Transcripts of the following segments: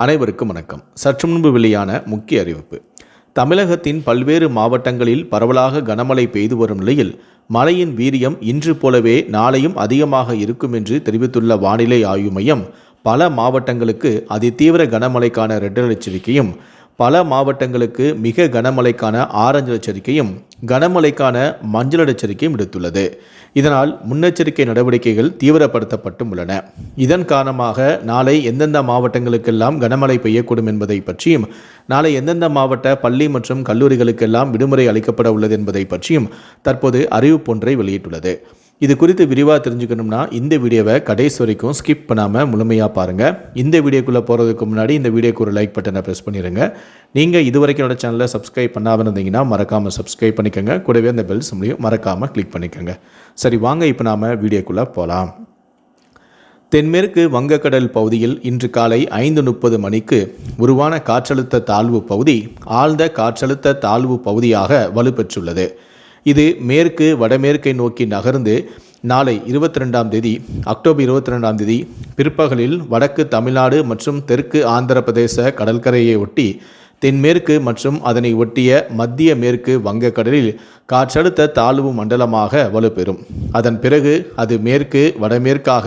அனைவருக்கும் வணக்கம். சற்று முன்பு வெளியான முக்கிய அறிவிப்பு. தமிழகத்தின் பல்வேறு மாவட்டங்களில் பரவலாக கனமழை பெய்து வரும் நிலையில் மழையின் வீரியம் இன்று போலவே நாளையும் அதிகமாக இருக்கும் என்று தெரிவித்துள்ள வானிலை ஆய்வு மையம் பல மாவட்டங்களுக்கு அதிதீவிர கனமழைக்கான ரெட் எச்சரிக்கையும் பல மாவட்டங்களுக்கு மிக கனமழைக்கான ஆரஞ்சு எச்சரிக்கையும் கனமழைக்கான மஞ்சள் எச்சரிக்கையும் விடுத்துள்ளது. இதனால் முன்னெச்சரிக்கை நடவடிக்கைகள் தீவிரப்படுத்தப்பட்டும் உள்ளன இதன் காரணமாக நாளை எந்தெந்த மாவட்டங்களுக்கெல்லாம் கனமழை பெய்யக்கூடும் என்பதை பற்றியும் நாளை எந்தெந்த மாவட்ட பள்ளி மற்றும் கல்லூரிகளுக்கெல்லாம் விடுமுறை அளிக்கப்பட உள்ளது என்பதை பற்றியும் தற்போது அறிவிப்பொன்றை வெளியிட்டுள்ளது. இது குறித்து விரிவாக தெரிஞ்சுக்கணும்னா இந்த வீடியோவை கடைசி வரைக்கும் ஸ்கிப் பண்ணாமல் முழுமையாக பாருங்கள் இந்த வீடியோக்குள்ளே போகிறதுக்கு முன்னாடி இந்த வீடியோக்கு ஒரு லைக் பட்டனை ப்ரெஸ் பண்ணிடுங்க நீங்கள் இது வரைக்கும் என்னோட சேனலை சப்ஸ்கிரைப் பண்ணாமல் இருந்தீங்கன்னா மறக்காமல் சப்ஸ்கிரைப் பண்ணிக்கோங்க. கூடவே அந்த பெல் சிம்லையும் மறக்காமல் கிளிக் பண்ணிக்கோங்க. சரி வாங்க இப்போ நாம் வீடியோக்குள்ளே போகலாம் தென்மேற்கு வங்கக்கடல் பகுதியில் இன்று காலை ஐந்து முப்பது மணிக்கு உருவான காற்றழுத்த தாழ்வு பகுதி ஆழ்ந்த காற்றழுத்த தாழ்வு பகுதியாக வலுப்பெற்றுள்ளது. இது மேற்கு வடமேற்கை நோக்கி நகர்ந்து நாளை இருபத்தி ரெண்டாம் தேதி அக்டோபர் இருபத்தி ரெண்டாம் தேதி பிற்பகலில் வடக்கு தமிழ்நாடு மற்றும் தெற்கு ஆந்திர பிரதேச கடற்கரையை ஒட்டி தென்மேற்கு மற்றும் அதனை ஒட்டிய மத்திய மேற்கு வங்கக்கடலில் காற்றழுத்த தாழ்வு மண்டலமாக வலுப்பெறும். அதன் பிறகு அது மேற்கு வடமேற்காக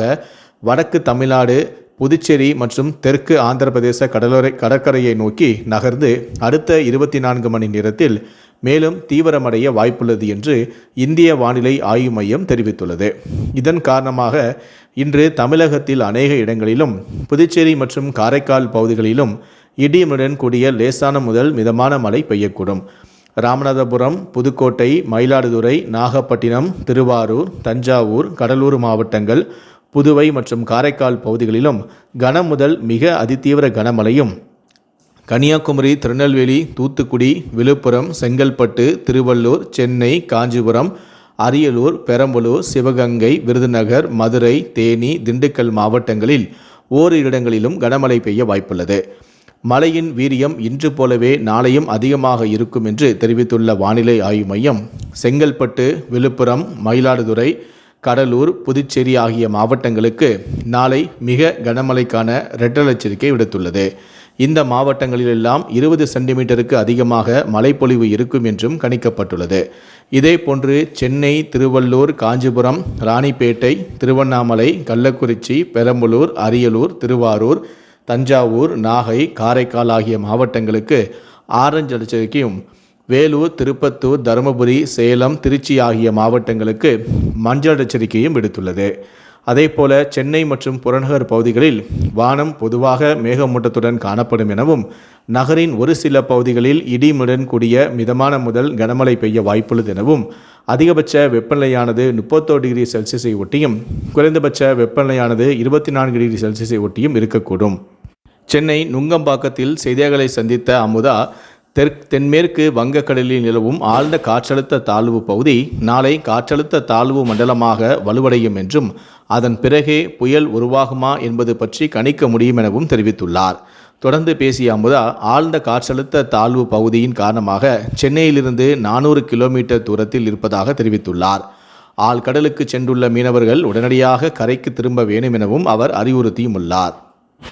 வடக்கு தமிழ்நாடு புதுச்சேரி மற்றும் தெற்கு ஆந்திர பிரதேச கடலோரை கடற்கரையை நோக்கி நகர்ந்து அடுத்த இருபத்தி நான்கு மணி நேரத்தில் மேலும் தீவிரமடைய வாய்ப்புள்ளது என்று இந்திய வானிலை ஆய்வு மையம் தெரிவித்துள்ளது. இதன் காரணமாக இன்று தமிழகத்தில் அநேக இடங்களிலும் புதுச்சேரி மற்றும் காரைக்கால் பகுதிகளிலும் இடியுடன் கூடிய லேசான முதல் மிதமான மழை பெய்யக்கூடும். ராமநாதபுரம் புதுக்கோட்டை மயிலாடுதுறை நாகப்பட்டினம் திருவாரூர் தஞ்சாவூர் கடலூர் மாவட்டங்கள் புதுவை மற்றும் காரைக்கால் பகுதிகளிலும் கன முதல் மிக அதிதீவிர கனமழையும் கன்னியாகுமரி திருநெல்வேலி தூத்துக்குடி விழுப்புரம் செங்கல்பட்டு திருவள்ளூர் சென்னை காஞ்சிபுரம் அரியலூர் பெரம்பலூர் சிவகங்கை விருதுநகர் மதுரை தேனி திண்டுக்கல் மாவட்டங்களில் ஓரிரு இடங்களிலும் கனமழை பெய்ய வாய்ப்புள்ளது. மழையின் வீரியம் இன்று போலவே நாளையும் அதிகமாக இருக்கும் என்று தெரிவித்துள்ள வானிலை ஆய்வு மையம் செங்கல்பட்டு விழுப்புரம் மயிலாடுதுறை கடலூர் புதுச்சேரி ஆகிய மாவட்டங்களுக்கு நாளை மிக கனமழைக்கான ரெட்டல் எச்சரிக்கை விடுத்துள்ளது. இந்த மாவட்டங்களிலெல்லாம் இருபது சென்டிமீட்டருக்கு அதிகமாக மழைப்பொழிவு இருக்கும் என்றும் கணிக்கப்பட்டுள்ளது. இதேபோன்று சென்னை திருவள்ளூர் காஞ்சிபுரம் ராணிப்பேட்டை திருவண்ணாமலை கள்ளக்குறிச்சி பெரம்பலூர் அரியலூர் திருவாரூர் தஞ்சாவூர் நாகை காரைக்கால் ஆகிய மாவட்டங்களுக்கு ஆரஞ்சு எச்சரிக்கையும் வேலூர் திருப்பத்தூர் தருமபுரி சேலம் திருச்சி ஆகிய மாவட்டங்களுக்கு மஞ்சள் எச்சரிக்கையும் விடுத்துள்ளது. அதே போல சென்னை மற்றும் புறநகர் பகுதிகளில் வானம் பொதுவாக மேகமூட்டத்துடன் காணப்படும் எனவும் நகரின் ஒரு சில பகுதிகளில் இடிமுடன் கூடிய மிதமான முதல் கனமழை பெய்ய வாய்ப்புள்ளது எனவும் அதிகபட்ச வெப்பநிலையானது முப்பத்தோரு டிகிரி செல்சியஸை ஒட்டியும் குறைந்தபட்ச வெப்பநிலையானது இருபத்தி நான்கு டிகிரி செல்சியஸை ஒட்டியும் இருக்கக்கூடும். சென்னை நுங்கம்பாக்கத்தில் செய்தியாளர்களை சந்தித்த அமுதா தெற் தென்மேற்கு வங்கக்கடலில் நிலவும் ஆழ்ந்த காற்றழுத்த தாழ்வு பகுதி நாளை காற்றழுத்த தாழ்வு மண்டலமாக வலுவடையும் என்றும் அதன் பிறகே புயல் உருவாகுமா என்பது பற்றி கணிக்க முடியும் எனவும் தெரிவித்துள்ளார். தொடர்ந்து பேசிய அமுதா ஆழ்ந்த காற்றழுத்த தாழ்வு பகுதியின் காரணமாக சென்னையிலிருந்து நானூறு கிலோமீட்டர் தூரத்தில் இருப்பதாக தெரிவித்துள்ளார். ஆழ்கடலுக்கு சென்றுள்ள மீனவர்கள் உடனடியாக கரைக்கு திரும்ப வேண்டும் எனவும் அவர் அறிவுறுத்தியும் உள்ளார்